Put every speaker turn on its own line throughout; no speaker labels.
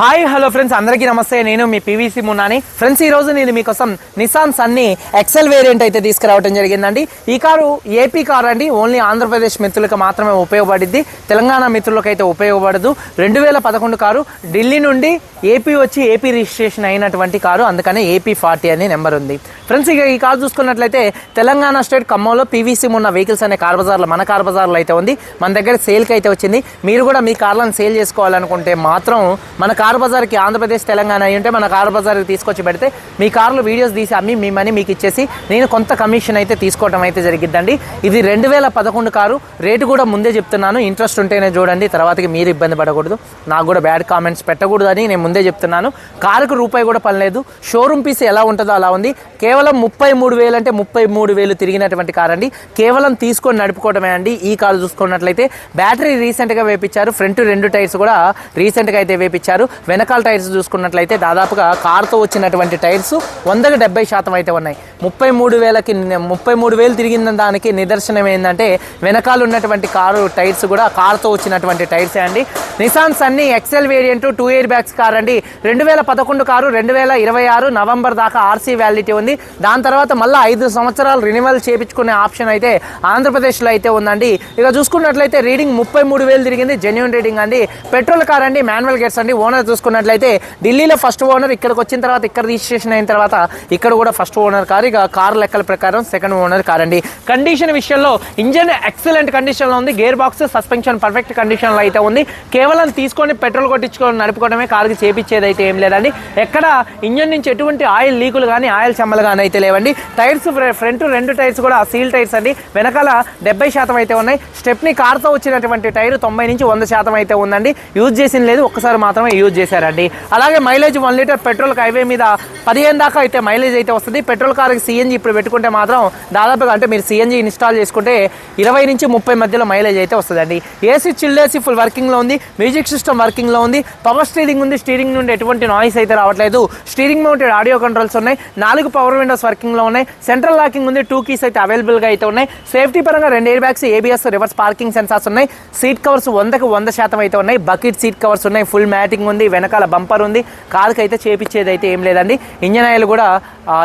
Hi hello friends. అందరికీ నమస్తే. నేను మీ పీవీసీ మున్నాని. ఫ్రెండ్స్ ఈ రోజు నేను మీకోసం నిసాన్ సన్ని ఎక్సెల్ వేరియంట్ అయితే తీసుకురావడం జరిగిందండి. ఈ కారు ఏపీ కార్ అండి. ఓన్లీ ఆంధ్రప్రదేశ్ మిత్రులకు మాత్రమే ఉపయోగపడింది తెలంగాణ మిత్రులకు అయితే ఉపయోగపడదు. రెండు వేల పదకొండు కారు ఢిల్లీ నుండి ఏపీ వచ్చి ఏపీ రిజిస్ట్రేషన్ అయినటువంటి కారు. అందుకనే ఏపీ ఫార్టీ అనే నెంబర్ ఉంది. ఫ్రెండ్స్ ఇక ఈ కారు చూసుకున్నట్లయితే తెలంగాణ స్టేట్ ఖమ్మంలో పీవీసీ ఉన్న వెహికల్స్ అనే కార్ బజార్లో మన కార్ బజార్లో అయితే ఉంది. మన దగ్గర సేల్కి అయితే వచ్చింది. మీరు కూడా మీ కార్లను సేల్ చేసుకోవాలనుకుంటే మాత్రం మన కార్ కార్ బజార్కి ఆంధ్రప్రదేశ్ తెలంగాణ అయి ఉంటే మన కార్ బజార్కి తీసుకొచ్చి పెడితే మీ కార్లు వీడియోస్ తీసి అమ్మి మీ మనీ మీకు ఇచ్చేసి నేను కొంత కమిషన్ అయితే తీసుకోవడం అయితే జరిగిద్దండి. ఇది రెండు వేల పదకొండు కారు. రేటు కూడా ముందే చెప్తున్నాను. ఇంట్రెస్ట్ ఉంటేనే చూడండి. తర్వాతకి మీరు ఇబ్బంది పడకూడదు. నాకు కూడా బ్యాడ్ కామెంట్స్ పెట్టకూడదని నేను ముందే చెప్తున్నాను. కారుకు రూపాయి కూడా పనిలేదు షోరూమ్ పీస్ ఎలా ఉంటుందో అలా ఉంది. కేవలం ముప్పై మూడు వేలు అంటే ముప్పై మూడు వేలు తిరిగినటువంటి కార్ అండి. కేవలం తీసుకొని నడుపుకోవడమే అండి. ఈ కారు చూసుకున్నట్లయితే బ్యాటరీ రీసెంట్గా వేపించారు ఫ్రంట్ రెండు టైర్స్ కూడా రీసెంట్గా అయితే వేపించారు వెనకాల టైర్స్ చూసుకున్నట్లయితే దాదాపుగా కార్తో వచ్చినటువంటి టైర్స్ వందకు డెబ్బై శాతం అయితే ఉన్నాయి. ముప్పై మూడు వేలకి ముప్పై మూడు వేలు తిరిగిన దానికి నిదర్శనం ఏంటంటే వెనకాల ఉన్నటువంటి కారు టైర్స్ కూడా కార్తో వచ్చినటువంటి టైర్సే అండి. Nissan Sunny XL variant two air bags car అండి. రెండు వేల పదకొండు కారు రెండు వేల ఇరవై ఆరు నవంబర్ దాకా ఆర్సీ వ్యాలిడిటీ ఉంది. దాని తర్వాత మళ్ళీ ఐదు సంవత్సరాలు రినివల్ చేయించుకునే ఆప్షన్ అయితే ఆంధ్రప్రదేశ్లో అయితే ఉందండి. ఇక చూసుకున్నట్లయితే రీడింగ్ ముప్పై మూడు వేలు తిరిగింది. జెన్యున్ రీడింగ్ అండి. పెట్రోల్ కార్ అండి మాన్యువల్ గేట్స్ అండి. ఓనర్ చూసుకున్నట్లయితే ఢిల్లీలో ఫస్ట్ ఓనర్ ఇక్కడికి వచ్చిన తర్వాత ఇక్కడ రిజిస్ట్రేషన్ అయిన తర్వాత ఇక్కడ కూడా ఫస్ట్ ఓనర్ కారు. ఇక కార్ లెక్కల ప్రకారం సెకండ్ ఓనర్ కార్ అండి కండిషన్ విషయంలో ఇంజన్ ఎక్సలెంట్ కండిషన్లో ఉంది. గేర్ బాక్స్ సస్పెన్షన్ పర్ఫెక్ట్ కండిషన్లో అయితే ఉంది. కేవలం తీసుకొని పెట్రోల్ కొట్టించుకొని నడుపుకోవడమే కారుకి చేపించేది అయితే ఏం లేదండి. ఎక్కడ ఇంజన్ నుంచి ఎటువంటి ఆయిల్ లీకులు కానీ ఆయిల్ చెమ్మలు కానీ అయితే లేవండి. టైర్స్ ఫ్రంట్ రెండు టైర్స్ కూడా సీల్ టైర్స్ అండి. వెనకాల డెబ్బై శాతం అయితే ఉన్నాయి. స్టెప్ని కార్తో వచ్చినటువంటి టైర్ తొంభై నుంచి వంద శాతం అయితే ఉందండి. యూజ్ చేసిన లేదు. ఒక్కసారి మాత్రమే యూజ్ చేశారండి. అలాగే mileage one litre petrol highway మీద పదిహేను దాకా అయితే మైలేజ్ అయితే వస్తుంది. పెట్రోల్ కార్కి సిఎన్జి ఇప్పుడు పెట్టుకుంటే మాత్రం దాదాపుగా అంటే మీరు సిఎన్జి ఇన్స్టాల్ చేసుకుంటే ఇరవై నుంచి ముప్పై మధ్యలో మైలేజ్ అయితే వస్తుందండి. ఏసీ చిల్లేసి ఏసీ ఫుల్ వర్కింగ్లో ఉంది. మ్యూజిక్ సిస్టమ్ వర్కింగ్లో ఉంది. పవర్ స్టీరింగ్ ఉంది. స్టీరింగ్ నుండి ఎటువంటి నాయిస్ అయితే రావట్లేదు. స్టీరింగ్ మౌంటెడ్ ఆడియో కంట్రోల్స్ ఉన్నాయి. నాలుగు పవర్ విండోస్ వర్కింగ్లో ఉన్నాయి. సెంట్రల్ లాకింగ్ ఉంది. టూ కీస్ అయితే అవైలబుల్గా అయితే ఉన్నాయి. సేఫ్టీ పరంగా రెండు air bags ABS reverse parking sensors ఉన్నాయి. సీట్ కవర్స్ వందకు వంద శాతం అయితే ఉన్నాయి. బకెట్ సీట్ కవర్స్ ఉన్నాయి. ఫుల్ మ్యాటింగ్ ఉంది. వెనకాల బంపర్ ఉంది. కార్కి అయితే చేపించేది అయితే ఏం లేదండి. ఇంజన్ ఆయిల్ కూడా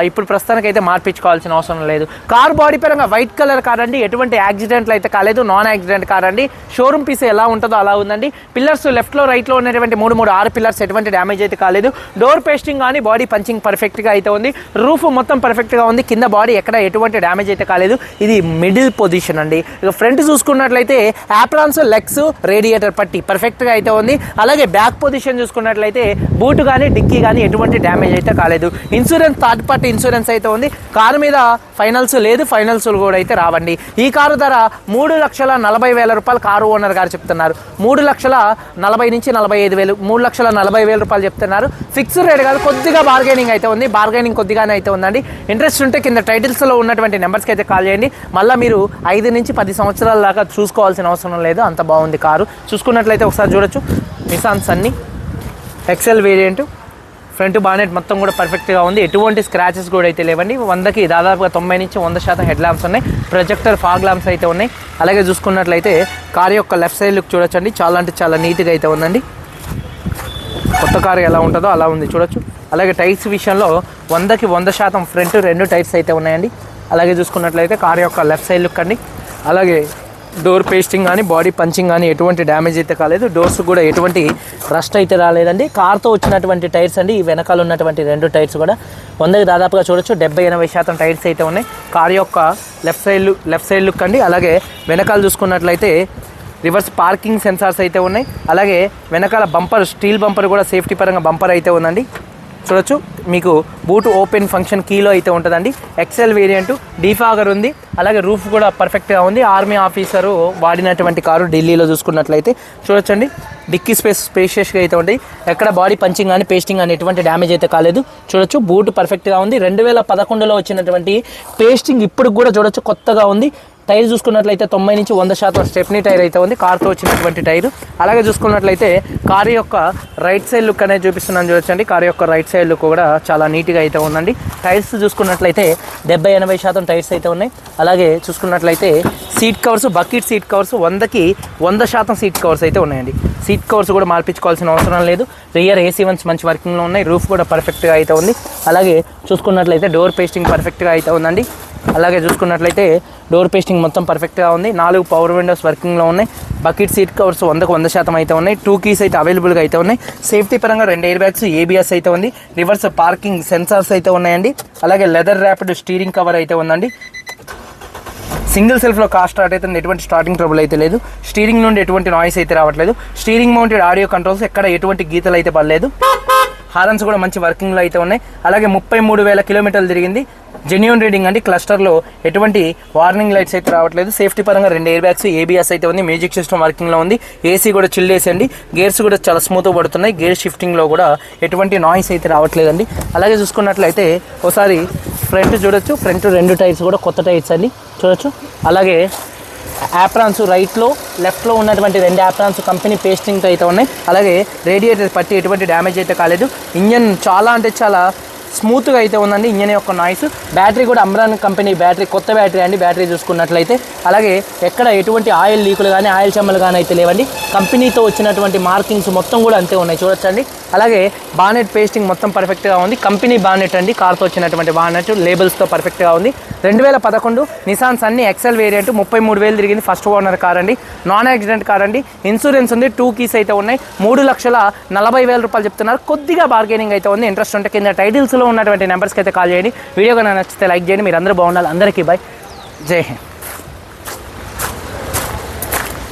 ఇప్పుడు ప్రస్తుతానికి అయితే మార్పించుకోవాల్సిన అవసరం లేదు. కార్ బాడీ పరంగా వైట్ కలర్ కార్ అండి ఎటువంటి యాక్సిడెంట్లు అయితే కాలేదు. నాన్ యాక్సిడెంట్ కార్ అండి షోరూమ్ పీస్ ఎలా ఉంటుందో అలా ఉందండి. పిల్లర్స్ లెఫ్ట్లో రైట్లో ఉన్నటువంటి మూడు మూడు ఆరు పిల్లర్స్ ఎటువంటి డ్యామేజ్ అయితే కాలేదు. డోర్ పేస్టింగ్ కానీ బాడీ పంచింగ్ పర్ఫెక్ట్గా అయితే ఉంది. రూఫ్ మొత్తం పర్ఫెక్ట్గా ఉంది. కింద బాడీ ఎక్కడ ఎటువంటి డ్యామేజ్ అయితే కాలేదు. ఇది మిడిల్ పొజిషన్ అండి. ఇక ఫ్రంట్ చూసుకున్నట్లయితే యాప్రాన్స్ లెగ్స్ రేడియేటర్ పట్టి పర్ఫెక్ట్గా అయితే ఉంది. అలాగే బ్యాక్ పొజిషన్ చూసుకున్నట్లయితే బూట్ కానీ డిక్కీ కానీ ఎటువంటి డ్యామేజ్ అయితే కాలేదు. ఇన్సూరెన్స్ థర్డ్ పార్టీ ఇన్సూరెన్స్ అయితే ఉంది. కారు మీద ఫైనల్స్ లేదు ఫైనల్స్ కూడా అయితే రావండి. ఈ కారు ధర మూడు లక్షల నలభై వేల రూపాయలు కారు ఓనర్ గారు చెప్తున్నారు. మూడు లక్షల నలభై నుంచి నలభై ఐదు వేలు మూడు లక్షల నలభై వేల రూపాయలు చెప్తున్నారు. ఫిక్స్డ్ రేట్ కాదు కొద్దిగా బార్గెనింగ్ అయితే ఉంది. బార్గెనింగ్ కొద్దిగానే అయితే ఉందండి. ఇంట్రెస్ట్ ఉంటే కింద టైటిల్స్లో ఉన్నటువంటి నెంబర్స్కి అయితే కాల్ చేయండి. మళ్ళీ మీరు ఐదు నుంచి పది సంవత్సరాల దాకా చూసుకోవాల్సిన అవసరం లేదు. అంత బాగుంది కారు. చూసుకున్నట్లయితే ఒకసారి చూడొచ్చు. Nissan Sunny XL variant front bonnet మొత్తం కూడా పర్ఫెక్ట్గా ఉంది. ఎటువంటి స్క్రాచెస్ కూడా అయితే లేవండి. వందకి దాదాపుగా తొంభై నుంచి వంద శాతం హెడ్ ల్యాంప్స్ ఉన్నాయి. ప్రొజెక్టర్ ఫాగ్ ల్యాంప్స్ అయితే ఉన్నాయి. అలాగే చూసుకున్నట్లయితే కార్ యొక్క లెఫ్ట్ సైడ్ లుక్ చూడొచ్చండి. చాలా అంటే చాలా నీట్గా అయితే ఉందండి. కొత్త కారు ఎలా ఉంటుందో అలా ఉంది చూడొచ్చు. అలాగే టైర్స్ విషయంలో వందకి వంద శాతం ఫ్రంట్ రెండు టైర్స్ అయితే ఉన్నాయండి. అలాగే చూసుకున్నట్లయితే కార్ యొక్క లెఫ్ట్ సైడ్ లుక్ అండి. అలాగే డోర్ పేస్టింగ్ కానీ బాడీ పంచింగ్ కానీ ఎటువంటి డ్యామేజ్ అయితే కాలేదు. డోర్స్ కూడా ఎటువంటి రస్ట్ అయితే రాలేదండి. కార్తో వచ్చినటువంటి టైర్స్ అండి. ఈ వెనకాల ఉన్నటువంటి రెండు టైర్స్ కూడా వందకి దాదాపుగా చూడొచ్చు. డెబ్బై ఎనభై శాతం టైర్స్ అయితే ఉన్నాయి. కార్ యొక్క left side left side look అండి. అలాగే వెనకాల చూసుకున్నట్లయితే రివర్స్ పార్కింగ్ సెన్సార్స్ అయితే ఉన్నాయి. అలాగే వెనకాల బంపర్ స్టీల్ బంపర్ కూడా సేఫ్టీ పరంగా బంపర్ అయితే ఉందండి. చూడొచ్చు. మీకు బూట్ ఓపెన్ ఫంక్షన్ కీలో అయితే ఉంటుందండి. ఎక్సెల్ వేరియంట్ డీఫాగర్ ఉంది. అలాగే రూఫ్ కూడా పర్ఫెక్ట్గా ఉంది. ఆర్మీ ఆఫీసరు వాడినటువంటి కారు ఢిల్లీలో చూసుకున్నట్లయితే చూడొచ్చండి. డిక్కీ స్పేస్ స్పేషియస్గా అయితే ఉంటాయి. ఎక్కడ బాడీ పంచింగ్ కానీ పేస్టింగ్ కానీ ఎటువంటి డ్యామేజ్ అయితే కాలేదు. చూడొచ్చు బూట్ పర్ఫెక్ట్గా ఉంది. రెండు వేల పదకొండులో వచ్చినటువంటి పేస్టింగ్ ఇప్పుడు కూడా చూడొచ్చు కొత్తగా ఉంది. టైర్ చూసుకున్నట్లయితే తొంభై నుంచి వంద శాతం స్టెప్నీ టైర్ అయితే ఉంది. కార్తో వచ్చినటువంటి టైర్. అలాగే చూసుకున్నట్లయితే కారు యొక్క రైట్ సైడ్ లుక్ అనేది చూపిస్తున్నాను చూడొచ్చండి కారు యొక్క రైట్ సైడ్ లుక్ కూడా చాలా నీట్గా అయితే ఉందండి. టైర్స్ చూసుకున్నట్లయితే డెబ్బై ఎనభై శాతం టైర్స్ అయితే ఉన్నాయి. అలాగే చూసుకున్నట్లయితే seat covers bucket seat covers వందకి వంద శాతం సీట్ కవర్స్ అయితే ఉన్నాయండి. సీట్ కవర్స్ కూడా మార్పించుకోవాల్సిన అవసరం లేదు. రియర్ ఏసీ వన్స్ మంచి వర్కింగ్లో ఉన్నాయి. రూఫ్ కూడా పర్ఫెక్ట్గా అయితే ఉంది. అలాగే చూసుకున్నట్లయితే డోర్ పేస్టింగ్ పర్ఫెక్ట్గా అయితే ఉందండి. అలాగే చూసుకున్నట్లయితే డోర్ పేస్టింగ్ మొత్తం పర్ఫెక్ట్గా ఉంది. నాలుగు పవర్ విండోస్ వర్కింగ్లో ఉన్నాయి. బకెట్ సీట్ కవర్స్ వందకు వంద శాతం అయితే ఉన్నాయి. టూ కీస్ అయితే అవైలబుల్గా అయితే ఉన్నాయి. సేఫ్టీ పరంగా రెండు ఎయిర్ బ్యాగ్స్ ఏబిఎస్ అయితే ఉంది. రివర్స్ పార్కింగ్ సెన్సార్స్ అయితే ఉన్నాయండి. అలాగే లెదర్ ర్యాపిడ్ స్టీరింగ్ కవర్ అయితే ఉందండి. సింగిల్ సెల్ఫ్లో కార్ స్టార్ట్ అయితే ఎటువంటి స్టార్టింగ్ ట్రబుల్ అయితే లేదు. స్టీరింగ్ నుండి ఎటువంటి నాయిస్ అయితే రావట్లేదు. స్టీరింగ్ మౌంటెడ్ ఆడియో కంట్రోల్స్ ఎక్కడ ఎటువంటి గీతలు అయితే పడలేదు. హారన్స్ కూడా మంచి వర్కింగ్లో అయితే ఉన్నాయి. అలాగే ముప్పై మూడు వేల కిలోమీటర్లు తిరిగింది. జెన్యున్ రీడింగ్ అండి. క్లస్టర్లో ఎటువంటి వార్నింగ్ లైట్స్ అయితే రావట్లేదు. సేఫ్టీ పరంగా రెండు ఎయిర్ బ్యాగ్స్ ఏబిఎస్ అయితే ఉంది. మ్యూజిక్ సిస్టమ్ వర్కింగ్లో ఉంది. ఏసీ కూడా చిల్ వేసి అండి గేర్స్ కూడా చాలా స్మూత్గా పడుతున్నాయి. గేర్ షిఫ్టింగ్లో కూడా ఎటువంటి నాయిస్ అయితే రావట్లేదండి. అలాగే చూసుకున్నట్లయితే ఒకసారి ఫ్రంట్ చూడొచ్చు. ఫ్రంట్ రెండు టైర్స్ కూడా కొత్త టైర్స్ అండి. చూడొచ్చు. అలాగే యాప్రాన్స్ రైట్లో లెఫ్ట్లో ఉన్నటువంటి రెండు యాప్రాన్స్ కంపెనీ పేస్టింగ్తో అయితే ఉన్నాయి. అలాగే రేడియేటర్ పట్టి ఎటువంటి డ్యామేజ్ అయితే కాలేదు. ఇంజన్ చాలా అంటే చాలా స్మూత్గా అయితే ఉందండి. ఇంజన్ యొక్క నాయిస్ బ్యాటరీ కూడా అమ్రాన్ కంపెనీ బ్యాటరీ కొత్త బ్యాటరీ అండి. బ్యాటరీ చూసుకున్నట్లయితే. అలాగే ఎక్కడ ఎటువంటి ఆయిల్ లీకులు కానీ ఆయిల్ చెమ్మలు కానీ అయితే లేవండి. కంపెనీతో వచ్చినటువంటి మార్కింగ్స్ మొత్తం కూడా అంతే ఉన్నాయి. చూడొచ్చండి. అలాగే బానెట్ పేస్టింగ్ మొత్తం పర్ఫెక్ట్గా ఉంది. కంపెనీ బానెట్ అండి. కార్తో వచ్చినటువంటి బానెట్ లేబుల్స్తో పర్ఫెక్ట్గా ఉంది. రెండు వేల పదకొండు నిసాన్స్ అన్ని ఎక్సెల్ వేరియంట్ ముప్పై మూడు వేలు తిరిగింది ఫస్ట్ ఓనర్ కార్ అండి. నాన్ యాక్సిడెంట్ కార్ అండి. ఇన్సూరెన్స్ ఉంది. టూ కీస్ అయితే ఉన్నాయి. మూడు లక్షల నలభై వేల రూపాయలు చెప్తున్నారు. కొద్దిగా బార్గెనింగ్ అయితే ఉంది. ఇంట్రెస్ట్ ఉంటే కింద టైటిల్స్లో ఉన్నటువంటి నెంబర్స్కి అయితే కాల్ చేయండి. వీడియో కనుక నచ్చితే లైక్ చేయండి. మీరు అందరూ బాగుండాలి. అందరికీ బాయ్ జై హింద్.